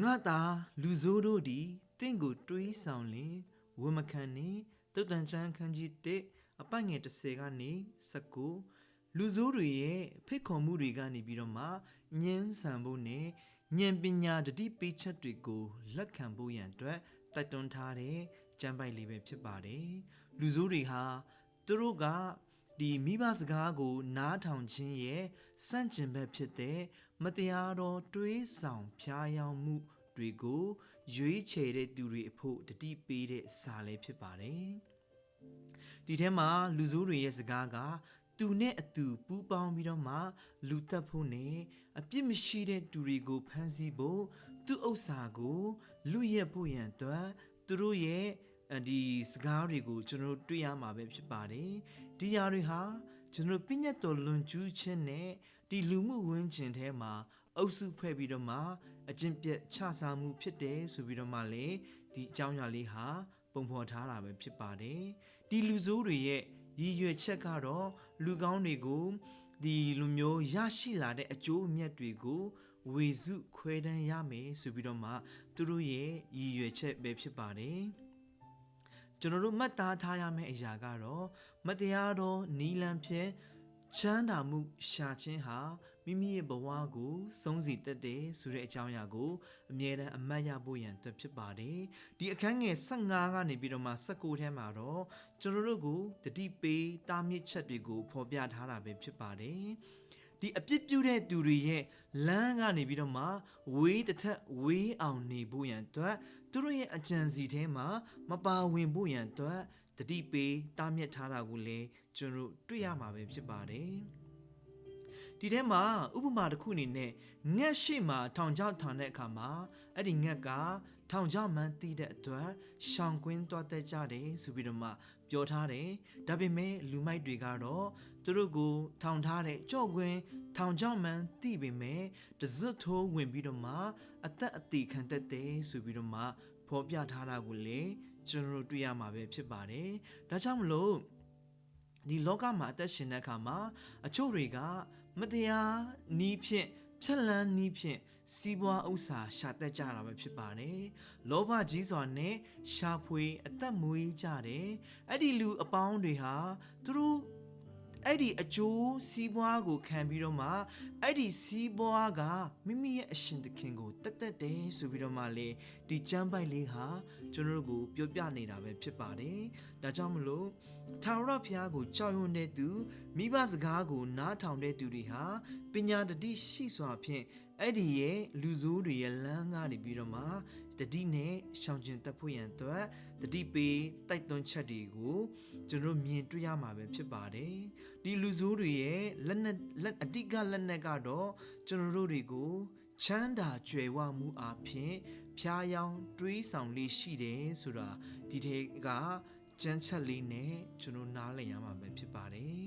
ငါသာလူဆိုးတို့သည်တင့်ကိုတွေးဆောင်လင်ဝမခံနေတုတ်တန်ချမ်းခန်းကြီးတဲ့အပိုက်ငယ်30ကနေ19လူဆိုးတွေရဲ့ဖိတ်ခေါ်မှုတွေကနေပြီးတော့မှညှင်းဆန်ဖို့နဲ့ဉာဏ်ပညာတတိပေးချက်တွေကိုလက်ခံဖို့ရန်အတွက်တိုက်တွန်းထားတဲ့ကျမ်းပိုက်လေးပဲဖြစ်ပါတယ်လူဆိုးတွေဟာသူတို့က ဒီမိဘစကားကို နားထောင်ခြင်းရဲ့စန့်ကျင်ဘက်ဖြစ်တဲ့မတရားသောတွေးဆောင်ဖျားယောင်းမှုတွေကိုရွေးချယ်တဲ့သူတွေအဖို့တတိပေးတဲ့စာလေးဖြစ်ပါတယ်ဒီထဲမှာလူဆိုးတွေရဲ့စကားကသူနဲ့အတူပူးပေါင်းပြီးတော့မှလူတက်ဖို့နဲ့အပြစ်မရှိတဲ့သူတွေကိုဖမ်းဆီးဖို့သူ့ဥစ္စာကို လူရက်ဖို့ရန်အတွက်သူတို့ရဲ့အဲ ဒီစကားတွေကိုကျွန်တော်တို့တွေ့ရမှာပဲဖြစ်ပါတယ်ဒီຢာတွေဟာကျွန်တော်တို့ပြည့်ညတ်တော်လွန်ကျူးခြင်းနဲ့ဒီလူမှုဝန်းကျင်ထဲမှာအုပ်စုဖွဲ့ပြီးတော့မှအကျင့်ပြတ်ချစားမှုဖြစ်တယ်ဆိုပြီးတော့မှလေဒီအကြောင်းအရာလေးဟာပုံဖော်ထားတာပဲဖြစ်ပါတယ်ဒီလူဆိုးတွေရဲ့ရည်ရွယ်ချက်ကတော့လူကောင်းတွေကိုဒီလူမျိုးရရှိလာတဲ့အကျိုးအမြတ်တွေကိုဝေစုခွဲတန်းရမယ်ဆိုပြီးတော့မှသူတို့ရဲ့ရည်ရွယ်ချက်ပဲဖြစ်ပါတယ် ကျွန်တော်တို့မှတ်သားထားရမယ့်အရာကတော့မတရားသောနီလန်ဖြင့်ချမ်းသာမှုရှာခြင်းဟာမိမိရဲ့ဘဝကိုဆုံးစီတက်တယ်ဆိုတဲ့အကြောင်းအရာကိုအမြဲတမ်းအမှတ်ရဖို့ရန်အတွက်ဖြစ်ပါတယ်ဒီအခန်းငယ်15ကနေပြီးတော့မှ19ထဲမှာတော့ကျွန်တော်တို့ကိုတတိပေးတားမြစ်ချက်တွေကိုဖော်ပြထားတာပဲဖြစ်ပါတယ် ဒီအပြစ်ပြုတဲ့သူတွေရဲ့လမ်းကနေပြီးတော့မှဝေးတစ်ထက်ဝေးအောင်နေဖို့ရန်အတွက်သူတို့ရဲ့အကြံစီထဲမှာမပါဝင်ဖို့ရန်အတွက်တတိပေးတားမြစ်ထားတာကိုလည်းကျွန်တော်တို့တွေ့ရမှာပဲဖြစ်ပါတယ် ဒီထဲမှာဥပမာတစ်ခုအနေနဲ့ငှက်ရှိမှထောင်ချောက်ထောင်တဲ့အခါမှာအဲ့ဒီငှက်ကထောင်ချောက်မှန်းတီးတဲ့အတွက်ရှောင်ကွင်းသွားတတ်ကြတယ်ဆိုပြီးတော့မှပြောထားတယ်ဒါပေမဲ့လူမိုက်တွေကတော့သူတို့ကိုထောင်ထားတဲ့ကြော့ကွင်းထောင်ချောက်မှန်းတီးပေမဲ့တစွတ်ထိုးဝင်ပြီးတော့မှအသက်အသေးခံတတ်တယ်ဆိုပြီးတော့မှဖော်ပြထားတာကိုလည်းကျွန်တော်တို့တွေ့ရမှာပဲဖြစ်ပါတယ်ဒါကြောင့်မလို့ဒီလောကမှာအသက်ရှင်တဲ့အခါမှာအချို့တွေက မတရားနီးဖြင့်ဖြက်လန်းနီးဖြင့်စီးပွားဥစ္စာရှာတက်ကြတာပဲဖြစ်ပါတယ်။လောဘကြီးစွာနဲ့ရှာဖွေအသက်မွေးကြတယ်။အဲ့ဒီလူအပေါင်းတွေဟာသူတို့ အဲ့ဒီအကျိုးစီးပွားကိုခံပြီးတော့မှအဲ့ဒီစီးပွားကမိမိရဲ့အရှင်သခင်ကိုတက်တက်တယ်ဆိုပြီးတော့မှလေဒီကျမ်းပိုက်လေးဟာကျွန်တော်တို့ကိုပြောပြနေတာပဲဖြစ်ပါတယ်။ဒါကြောင့်မလို့ထာဝရဘုရားကိုကြောက်ရွံ့တဲ့သူမိဘစကားကိုနားထောင်တဲ့သူတွေဟာပညာတတိရှိစွာဖြင့်အဲ့ဒီရဲ့လူဆိုးတွေရဲ့လမ်းကနေပြီးတော့မှ တတိနဲ့ရှောင်ကျဉ်တက်ဖို့ရန်အတွက်တတိပေးတိုက်တွန်းချက်တွေကိုကျွန်တော်မြင်တွေ့ရမှာပဲဖြစ်ပါတယ်ဒီလူဆိုးတွေရဲ့လက်နက်လက်အတိကလက်နက်ကတော့ကျွန်တော်တို့တွေကိုချမ်းသာကြွယ်ဝမှုအပြင်ဖျားယောင်းတွေးဆောင်လေးရှိတယ်ဆိုတာဒီထဲကကြမ်းချက်လေးနဲ့ကျွန်တော်နားလည်ရမှာပဲဖြစ်ပါတယ်